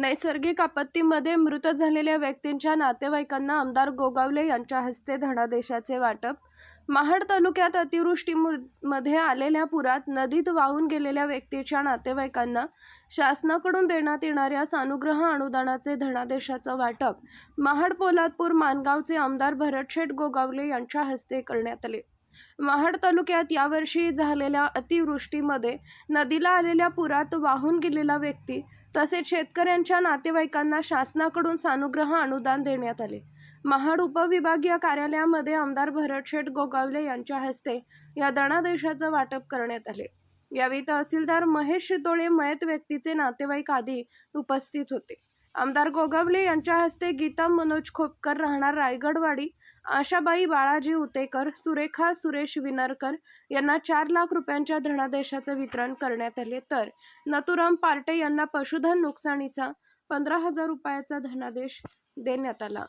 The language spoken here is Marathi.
नैसर्गिक आपत्तीमध्ये मृत झालेल्या व्यक्तींच्या नातेवाईकांना आमदार गोगावले यांच्या हस्ते धनादेशाचे वाटप. महाड तालुक्यात अतिवृष्टीमध्ये आलेल्या पुरात नदीत वाहून गेलेल्या व्यक्तीच्या नातेवाईकांना शासनाकडून देण्यात येणाऱ्या सानुग्रह अनुदानाचे धनादेशाचं वाटप. महाड पोलादपूर मानगावचे आमदार भरतशेठ गोगावले यांच्या हस्ते करण्यात आले. महाड तालुक्यात यावर्षी झालेल्या अतिवृष्टीमध्ये नदीला आलेल्या पुरात वाहून गेलेला व्यक्ती तसेच शेतकऱ्यांच्या नातेवाईकांना शासनाकडून सानुग्रह अनुदान देण्यात आले. महाड उपविभागीय कार्यालयामध्ये आमदार भरतशेठ गोगावले यांच्या हस्ते या धनादेशाचं वाटप करण्यात आले. यावेळी तहसीलदार महेश शितोळे मयत व्यक्तीचे नातेवाईक आदी उपस्थित होते. आमदार गोगावले यांच्या हस्ते गीता मनोज खोपकर राहणार रायगडवाडी आशाबाई बाळाजी उतेकर सुरेखा सुरेश विनरकर यांना चार लाख रुपयांच्या धनादेशाचे वितरण करण्यात आले. तर नथुराम पार्टे यांना पशुधन नुकसानीचा पंधरा हजार रुपयाचा धनादेश देण्यात आला.